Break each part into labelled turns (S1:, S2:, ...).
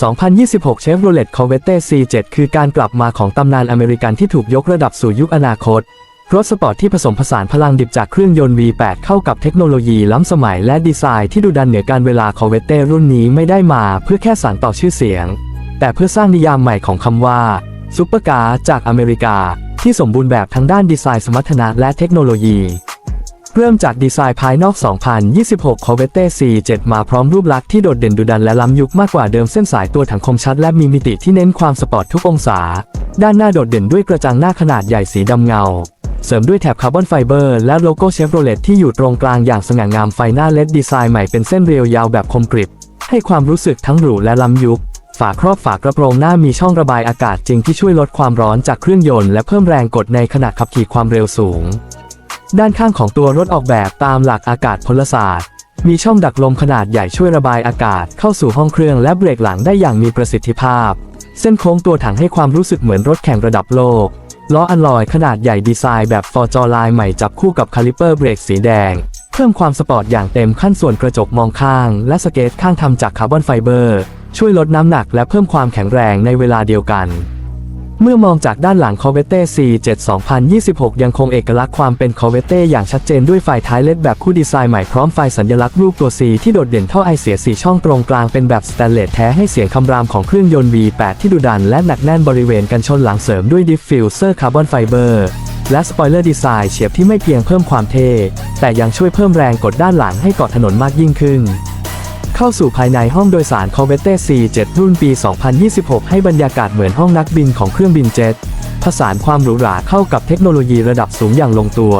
S1: 2026 Chevrolet Corvette C7 คือการกลับมาของตำนานอเมริกันที่ถูกยกระดับสู่ยุคอนาคต รถสปอร์ตที่ผสมผสานพลังดิบจากเครื่องยนต์ V8 เข้ากับเทคโนโลยีล้ำสมัยและดีไซน์ที่ดุดันเหนือการเวลา Corvette รุ่นนี้ไม่ได้มาเพื่อแค่สานต่อชื่อเสียง แต่เพื่อสร้างนิยามใหม่ของคำว่าซุปเปอร์คาร์จากอเมริกา ที่สมบูรณ์แบบทั้งด้านดีไซน์สมรรถนะและเทคโนโลยี เริ่มจากดีไซน์ภายนอก 2026 Corvette C7 มาพร้อมรูปลักษณ์ที่โดดเด่นดุดันและล้ำยุคมากกว่าเดิมเส้นสายตัวถังคมชัดและมีมิติที่เน้นความสปอร์ตทุกองศา ด้านหน้าโดดเด่นด้วยกระจังหน้าขนาดใหญ่สีดำเงา เสริมด้วยแถบคาร์บอนไฟเบอร์และโลโก้เชฟโรเลตที่อยู่ตรงกลางอย่างสง่างามไฟหน้าเลดดีไซน์ใหม่เป็นเส้นเรียวยาวแบบคมกริบ ให้ความรู้สึกทั้งหรูและล้ำยุคฝาครอบฝากระโปรงหน้ามีช่องระบายอากาศจริงที่ช่วยลดความร้อนจากเครื่องยนต์และเพิ่มแรงกดในขณะขับขี่ความเร็วสูง ด้านข้างของตัวรถออกแบบตามหลักอากาศพลศาสตร์ มีช่องดักลมขนาดใหญ่ช่วยระบายอากาศเข้าสู่ห้องเครื่องและเบรกหลังได้อย่างมีประสิทธิภาพ เส้นโค้งตัวถังให้ความรู้สึกเหมือนรถแข่งระดับโลก ล้ออัลลอยขนาดใหญ่ดีไซน์แบบฟอร์จอลายใหม่จับคู่กับคาลิเปอร์เบรกสีแดง เพิ่มความสปอร์ตอย่างเต็มขั้นส่วนกระจกมองข้าง และสเกตข้างทำจากคาร์บอนไฟเบอร์ ช่วยลดน้ำหนักและเพิ่มความแข็งแรงในเวลาเดียวกัน เมื่อมองจากด้านหลัง Corvette C7 2026 ยังคงเอกลักษณ์ความเป็น Corvette อย่างชัดเจนด้วยไฟท้ายเล็ดแบบคู่ดีไซน์ใหม่พร้อมไฟสัญลักษณ์รูปตัว C ที่โดดเด่นเท่าไอเสีย4ช่องตรงกลางเป็นแบบสแตนเลสแท้ให้เสียงคำรามของเครื่องยนต์ V8 ที่ดุดันและหนักแน่นบริเวณกันชนหลังเสริมด้วยดิฟฟิวเซอร์คาร์บอนไฟเบอร์และสปอยเลอร์ดีไซน์เฉียบที่ไม่เพียงเพิ่มความเท่แต่ยังช่วยเพิ่มแรงกดด้านหลังให้เกาะถนนมากยิ่งขึ้น เข้าสู่ภายในห้องโดยสาร Corvette C7 รุ่นปี 2026 ให้บรรยากาศเหมือนห้องนักบินของเครื่องบินเจ็ต ผสานความหรูหราเข้ากับเทคโนโลยีระดับสูงอย่างลงตัว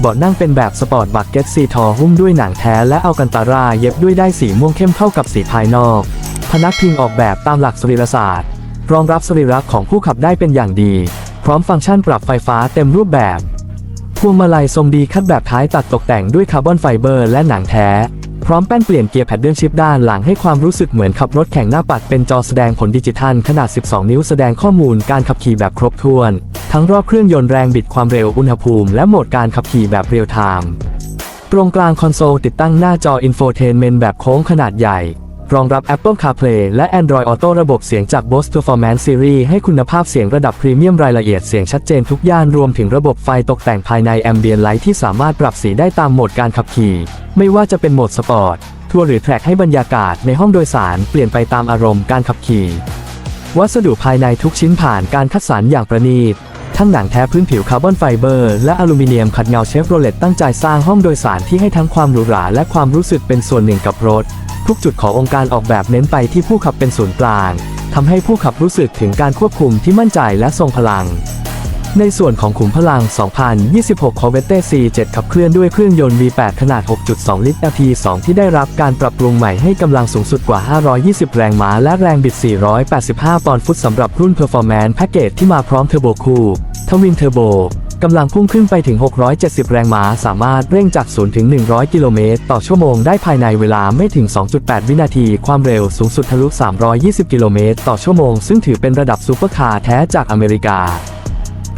S1: เบาะนั่งเป็นแบบสปอร์ตบักเก็ตซีทอหุ้มด้วยหนังแท้และอัลกันตาราเย็บด้วยได้สีม่วงเข้มเข้ากับสีภายนอก พนักพิงออกแบบตามหลักสรีรศาสตร์ รองรับสรีระของผู้ขับได้เป็นอย่างดี พร้อมฟังก์ชันปรับไฟฟ้าเต็มรูปแบบพวงมาลัยทรงดีคัดแบบท้ายตัดตกแต่งด้วยคาร์บอนไฟเบอร์และหนังแท้ ร้อมแป้นเปลี่ยนเกียร์แพดเดิลชิฟด้านหลังให้ความรู้สึกเหมือนขับรถแข่งหน้าปัดเป็นจอแสดงผลดิจิทัลขนาด 12 นิ้วแสดงข้อมูลการขับขี่แบบครบถ้วน ทั้งรอบเครื่องยนต์แรงบิดความเร็วอุณหภูมิและโหมดการขับขี่แบบเรียลไทม์ตรงกลางคอนโซลติดตั้งหน้าจออินโฟเทนเมนต์แบบโค้งขนาดใหญ่ รองรับ Apple CarPlay และ Android Auto ระบบเสียงจาก Bose Performance Series ให้คุณภาพเสียงระดับพรีเมียมรายละเอียดเสียงชัดเจนทุกย่านรวมถึงระบบไฟตกแต่งภายใน Ambient Light ที่สามารถปรับสีได้ตามโหมดการขับขี่ ไม่ว่าจะเป็นโหมดสปอร์ตทัวร์หรือแทร็กให้บรรยากาศในห้องโดยสารเปลี่ยนไปตามอารมณ์การขับขี่ วัสดุภายในทุกชิ้นผ่านการคัดสรรอย่างประณีตทั้งหนังแท้พื้นผิวคาร์บอนไฟเบอร์และอลูมิเนียมขัดเงาเชฟโรเลตตั้งใจสร้างห้องโดยสารที่ให้ทั้งความหรูหราและความรู้สึกเป็นส่วนหนึ่งกับรถ ทุกจุดขององค์การออกแบบเน้นไปที่ผู้ขับเป็นศูนย์กลางทำให้ผู้ขับรู้สึกถึงการควบคุมที่มั่นใจและทรงพลัง ในส่วนของขุมพลัง 2026 Corvette C7 ขับเคลื่อนด้วยเครื่องยนต์ V8 ขนาด 6.2 ลิตร LT2 ที่ได้รับการปรับปรุงใหม่ให้กำลังสูงสุดกว่า 520 แรงม้าและแรงบิด 485 ปอนด์ฟุตสำหรับรุ่น Performance Package ที่มาพร้อมเทอร์โบคู่ทวินเทอร์โบ กำลังพุ่งขึ้นไปถึง 670 แรงม้า สามารถเร่งจาก 0 ถึง 100 กิโลเมตร ต่อชั่วโมงได้ภายในเวลาไม่ถึง 2.8 วินาที ความเร็วสูงสุดทะลุ 320 กิโลเมตร ต่อชั่วโมง ซึ่งถือเป็นระดับซูเปอร์คาร์แท้จากอเมริกา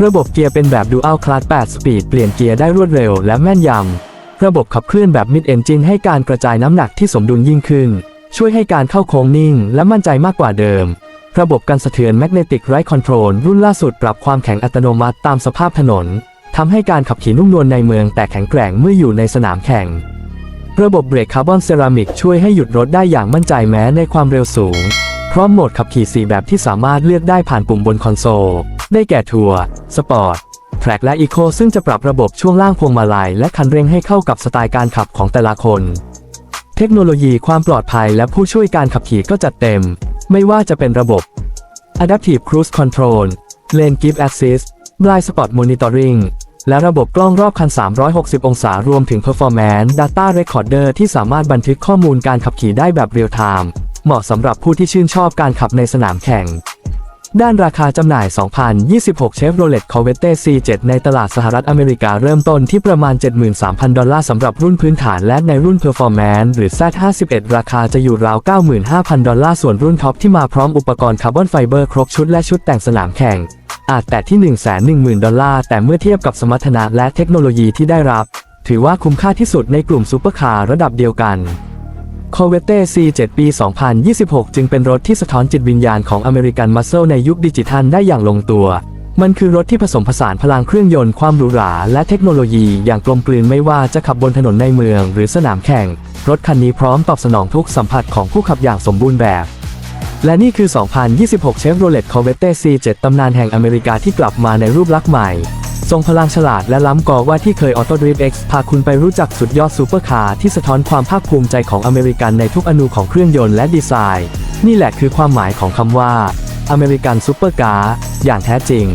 S1: ระบบเกียร์เป็นแบบ Dual Clutch 8สปีดเปลี่ยนเกียร์ได้รวดเร็วและแม่นยำ ระบบขับเคลื่อนแบบ Mid Engine ให้การกระจายน้ำหนักที่สมดุลยิ่งขึ้น ช่วยให้การเข้าโค้งนิ่ง และมั่นใจมากกว่าเดิม ระบบกันสะเทือน Magnetic Ride Control รุ่นล่าสุดปรับความแข็งอัตโนมัติตามสภาพถนนทำให้การขับขี่นุ่มนวลในเมืองแต่แข็งแกร่งเมื่ออยู่ในสนามแข่ง ระบบเบรกคาร์บอนเซรามิกช่วยให้หยุดรถได้อย่างมั่นใจแม้ในความเร็วสูง พร้อมโหมดขับขี่ 4 แบบที่สามารถเลือกได้ผ่านปุ่มบนคอนโซล ได้แก่ทัวร์สปอร์ตแทร็กและอีโคซึ่งจะปรับระบบช่วงล่างพวงมาลัยและคันเร่งให้เข้ากับสไตล์การขับของแต่ละคน เทคโนโลยีความปลอดภัยและผู้ช่วยการขับขี่ก็จัดเต็ม ไม่ว่าจะเป็นระบบ Adaptive Cruise Control Lane Keep Assist Blind Spot Monitoring และระบบกล้องรอบคัน 360 องศารวมถึง Performance Data Recorder ที่สามารถบันทึกข้อมูลการขับขี่ได้แบบเรียลไทม์เหมาะสำหรับผู้ที่ชื่นชอบการขับในสนามแข่ง ด้านราคาจำหน่าย 2026 Chevrolet Corvette C7 ในตลาดสหรัฐอเมริกาเริ่มต้นที่ประมาณ 73,000 ดอลลาร์สำหรับรุ่นพื้นฐานและในรุ่น Performance หรือ Z51 ราคาจะอยู่ราว 95,000 ดอลลาร์ส่วนรุ่นท็อปที่มาพร้อมอุปกรณ์คาร์บอนไฟเบอร์ครบชุดและชุดแต่งสนามแข่ง อาจแต่ที่ 110,000 ดอลลาร์แต่เมื่อเทียบกับสมรรถนะและเทคโนโลยีที่ได้รับ ถือว่าคุ้มค่าที่สุดในกลุ่มซูเปอร์คาร์ระดับเดียวกัน Corvette C7 ปี 2026 จึงเป็นรถที่สะท้อนจิตวิญญาณของอเมริกันมัสเซลในยุคดิจิทัลได้อย่างลงตัว มันคือรถที่ผสมผสานพลังเครื่องยนต์ความหรูหราและเทคโนโลยีอย่างกลมกลืนไม่ว่าจะขับบนถนนในเมือง หรือสนามแข่ง รถคันนี้พร้อมตอบสนองทุกสัมผัสของผู้ขับอย่างสมบูรณ์แบบ และนี่คือ 2026 Chevrolet Corvette C7 ตำนานแห่งอเมริกาที่กลับมาในรูปลักษณ์ใหม่ ทรงพลังฉลาดและล้ำกอว่าที่เคย Auto Drift X พาคุณไปรู้จักสุดยอดซูเปอร์คาร์ที่สะท้อนความภาคภูมิใจของอเมริกันในทุกอนูของเครื่องยนต์และดีไซน์ นี่แหละคือความหมายของคำว่าอเมริกันซูเปอร์คาร์อย่างแท้จริง